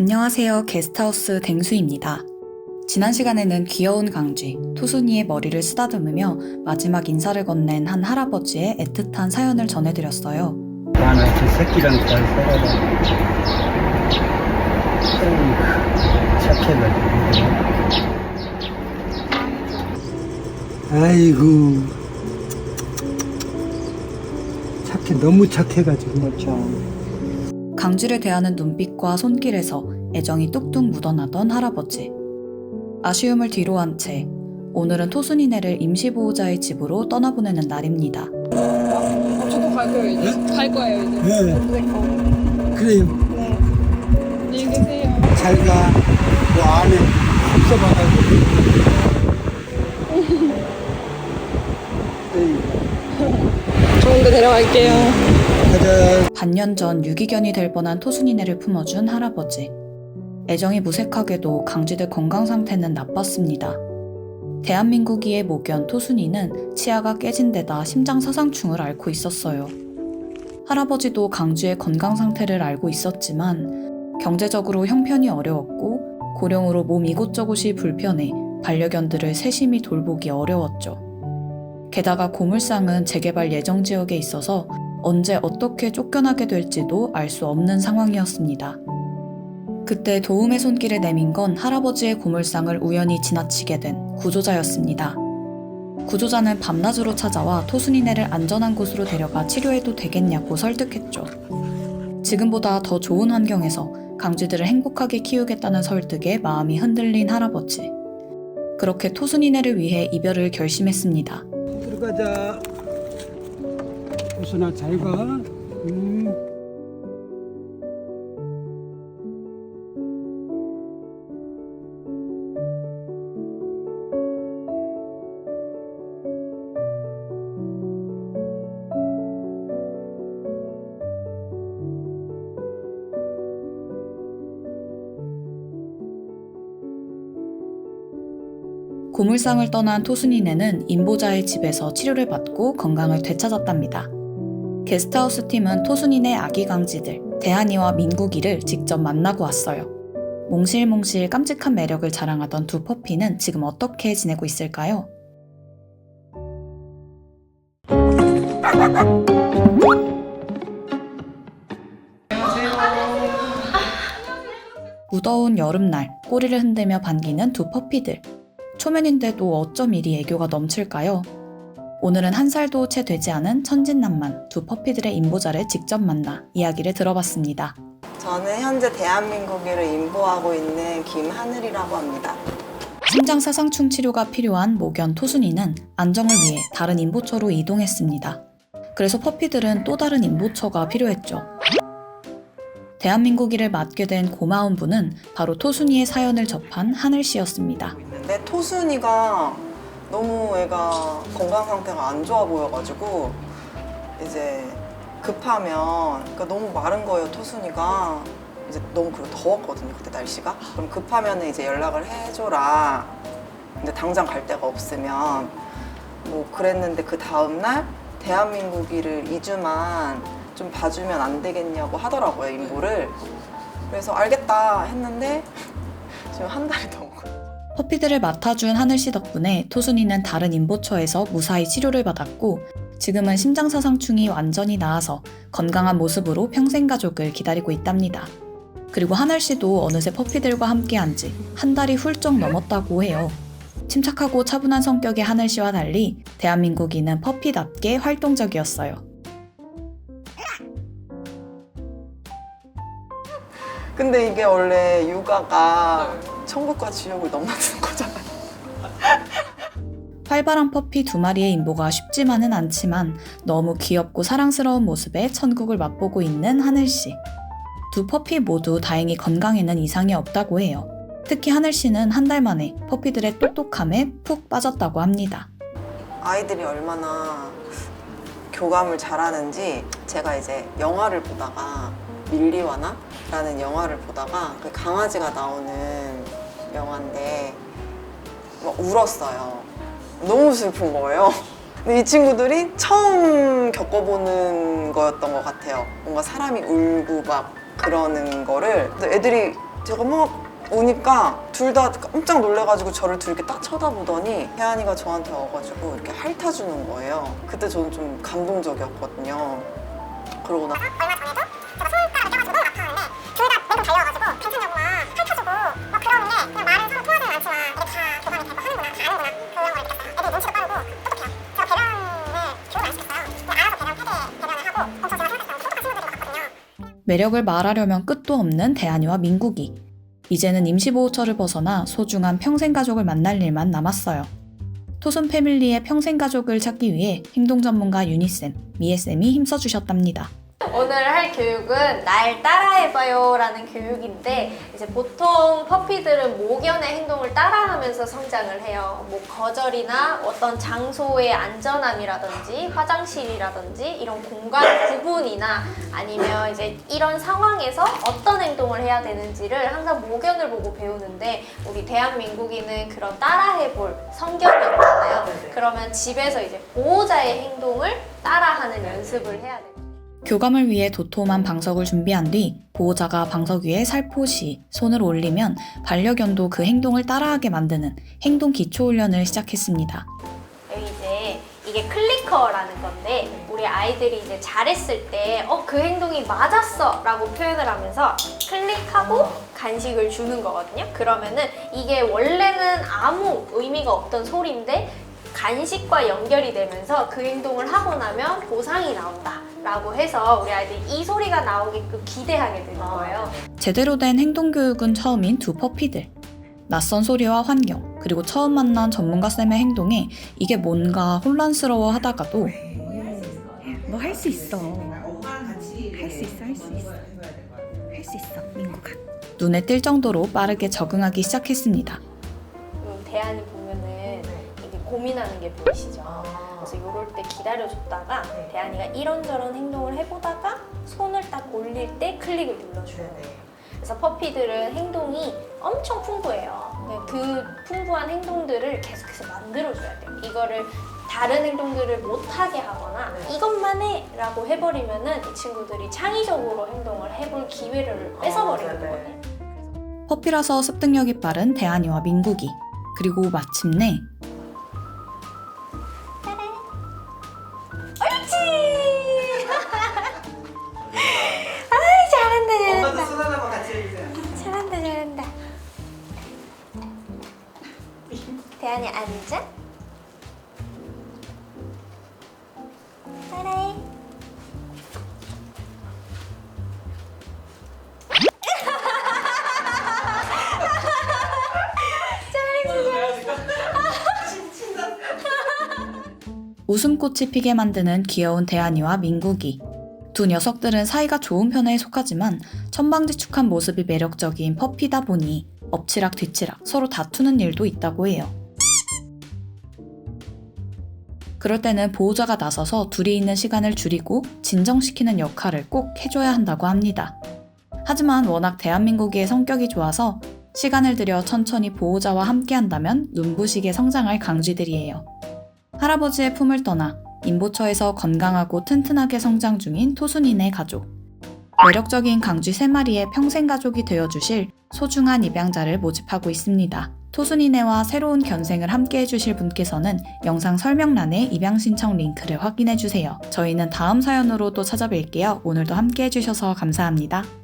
안녕하세요. 게스트하우스 댕수입니다. 지난 시간에는 귀여운 강쥐, 토순이의 머리를 쓰다듬으며 마지막 인사를 건넨 한 할아버지의 애틋한 사연을 전해드렸어요. 나는 그 새끼랑 잘 살아가. 어이구, 착해가지고. 아이고. 착해, 너무 착해가지고. 그렇죠. 강쥐를 대하는 눈빛과 손길에서 애정이 뚝뚝 묻어나던 할아버지. 아쉬움을 뒤로 한 채 오늘은 토순이네를 임시보호자의 집으로 떠나보내는 날입니다. 어, 저도 갈 거예요 이제. 갈 거예요 이제. 네, 네. 그래요. 네. 안녕히 계세요. 잘 가. 그 안에 없어봐가지고. 좋은 데 데려갈게요. 가자. 반년 전 유기견이 될 뻔한 토순이네를 품어준 할아버지. 애정이 무색하게도 강쥐들 건강 상태는 나빴습니다. 대한민국 이의 모견 토순이는 치아가 깨진 데다 심장 사상충을 앓고 있었어요. 할아버지도 강쥐의 건강 상태를 알고 있었지만 경제적으로 형편이 어려웠고 고령으로 몸 이곳저곳이 불편해 반려견들을 세심히 돌보기 어려웠죠. 게다가 고물상은 재개발 예정 지역에 있어서 언제 어떻게 쫓겨나게 될지도 알 수 없는 상황이었습니다. 그때 도움의 손길을 내민 건 할아버지의 고물상을 우연히 지나치게 된 구조자였습니다. 구조자는 밤낮으로 찾아와 토순이네를 안전한 곳으로 데려가 치료해도 되겠냐고 설득했죠. 지금보다 더 좋은 환경에서 강쥐들을 행복하게 키우겠다는 설득에 마음이 흔들린 할아버지. 그렇게 토순이네를 위해 이별을 결심했습니다. 들어가자. 호순아 잘 가. 음. 고물상을 떠난 토순이네는 임보자의 집에서 치료를 받고 건강을 되찾았답니다. 게스트하우스 팀은 토순이네 아기 강쥐들 대한이와 민국이를 직접 만나고 왔어요. 몽실몽실 깜찍한 매력을 자랑하던 두 퍼피는 지금 어떻게 지내고 있을까요? 무더운 여름날 꼬리를 흔들며 반기는 두 퍼피들. 초면인데도 어쩜 이리 애교가 넘칠까요? 오늘은 한 살도 채 되지 않은 천진난만 두 퍼피들의 임보자를 직접 만나 이야기를 들어봤습니다. 저는 현재 대한민국을 인보하고 있는 김하늘이라고 합니다. 심장 사상충 치료가 필요한 모견 토순이는 안정을 위해 다른 임보처로 이동했습니다. 그래서 퍼피들은 또 다른 임보처가 필요했죠. 대한민국이를 맡게 된 고마운 분은 바로 토순이의 사연을 접한 하늘 씨였습니다. 근데 토순이가 너무 애가 건강 상태가 안 좋아 보여가지고 이제 급하면 그러니까 너무 마른 거예요 토순이가. 이제 너무 그리고 더웠거든요 그때 날씨가. 그럼 급하면 이제 연락을 해줘라. 이제 당장 갈 데가 없으면. 뭐 그랬는데 그 다음날 대한민국이를 2주만 좀 봐주면 안 되겠냐고 하더라고요 인보를. 그래서 알겠다 했는데 지금 한 달이 거예요 퍼피들을 맡아준 하늘 씨 덕분에 토순이는 다른 임보처에서 무사히 치료를 받았고 지금은 심장사상충이 완전히 나아서 건강한 모습으로 평생 가족을 기다리고 있답니다. 그리고 하늘 씨도 어느새 퍼피들과 함께한 지 한 달이 훌쩍 넘었다고 해요. 침착하고 차분한 성격의 하늘 씨와 달리 대한민국인은 퍼피답게 활동적이었어요. 근데 이게 원래 육아가 천국과 지옥을 넘나드는 거잖아요. 활발한 퍼피 두 마리의 인보가 쉽지만은 않지만 너무 귀엽고 사랑스러운 모습에 천국을 맛보고 있는 하늘 씨. 두 퍼피 모두 다행히 건강에는 이상이 없다고 해요. 특히 하늘 씨는 한 달 만에 퍼피들의 똑똑함에 푹 빠졌다고 합니다. 아이들이 얼마나 교감을 잘하는지 제가 이제 영화를 보다가 밀리와나? 라는 영화를 보다가 그 강아지가 나오는 영화인데 막 울었어요. 너무 슬픈 거예요. 근데 이 친구들이 처음 겪어보는 거였던 것 같아요. 뭔가 사람이 울고 막 그러는 거를 애들이 제가 막 오니까 둘 다 깜짝 놀래가지고 저를 둘 이렇게 딱 쳐다보더니 혜안이가 저한테 와가지고 이렇게 핥아주는 거예요. 그때 저는 좀 감동적이었거든요. 그러고 나 얼마 전에도 매력을 말하려면 끝도 없는 대한이와 민국이. 이제는 임시보호처를 벗어나 소중한 평생 가족을 만날 일만 남았어요. 토순 패밀리의 평생 가족을 찾기 위해 행동 전문가 유니쌤, 미애쌤이 힘써주셨답니다. 오늘 할 교육은 날 따라해봐요 라는 교육인데 이제 보통 퍼피들은 모견의 행동을 따라하면서 성장을 해요. 뭐 거절이나 어떤 장소의 안전함이라든지 화장실이라든지 이런 공간 구분이나 아니면 이제 이런 상황에서 어떤 행동을 해야 되는지를 항상 모견을 보고 배우는데 우리 대한민국인은 그런 따라해볼 성견이 없잖아요. 그러면 집에서 이제 보호자의 행동을 따라하는 연습을 해야 돼요. 교감을 위해 도톰한 방석을 준비한 뒤 보호자가 방석 위에 살포시 손을 올리면 반려견도 그 행동을 따라하게 만드는 행동 기초 훈련을 시작했습니다. 여기 이제 이게 클리커라는 건데 우리 아이들이 이제 잘했을 때 어 그 행동이 맞았어 라고 표현을 하면서 클릭하고 간식을 주는 거거든요 그러면은 이게 원래는 아무 의미가 없던 소리인데 간식과 연결이 되면서 그 행동을 하고 나면 보상이 나온다 라고 해서 우리 아이들이 이 소리가 나오게끔 기대하게 되는 거예요 제대로 된 행동 교육은 처음인 두 퍼피들. 낯선 소리와 환경, 그리고 처음 만난 전문가 쌤의 행동에 이게 뭔가 혼란스러워 하다가도 너 할 수 있어. 할 수 있어, 할 수 있어. 할 수 있어, 민국아. 눈에 띌 정도로 빠르게 적응하기 시작했습니다. 음, 이게 고민하는 게 보이시죠? 그래서 이럴 때 기다려줬다가 대안이가 이런저런 행동을 해보다가 손을 딱 올릴 때 클릭을 눌러줘요. 그래서 퍼피들은 행동이 엄청 풍부해요. 네, 그 풍부한 행동들을 계속해서 만들어줘야 돼요. 이거를 다른 행동들을 못하게 하거나 이것만 해! 라고 해버리면은 이 친구들이 창의적으로 행동을 해볼 기회를 뺏어버리는 거거든요. 퍼피라서 습득력이 빠른 대한이와 민국이. 그리고 마침내 대안이 앉아. 따라해. 웃음꽃이 피게 만드는 귀여운 대한이와 민국이. 두 녀석들은 사이가 좋은 편에 속하지만 천방지축한 모습이 매력적인 퍼피다 보니 엎치락 뒤치락 서로 다투는 일도 있다고 해요. 그럴 때는 보호자가 나서서 둘이 있는 시간을 줄이고 진정시키는 역할을 꼭 해줘야 한다고 합니다. 하지만 워낙 대한민국의 성격이 좋아서 시간을 들여 천천히 보호자와 함께 한다면 눈부시게 성장할 강쥐들이에요. 할아버지의 품을 떠나 인보처에서 건강하고 튼튼하게 성장 중인 토순이네 가족. 매력적인 강쥐 3마리의 평생 가족이 되어주실 소중한 입양자를 모집하고 있습니다. 토순이네와 새로운 견생을 함께 해주실 분께서는 영상 설명란에 입양 신청 링크를 확인해주세요. 저희는 다음 사연으로 또 찾아뵐게요. 오늘도 함께 해주셔서 감사합니다.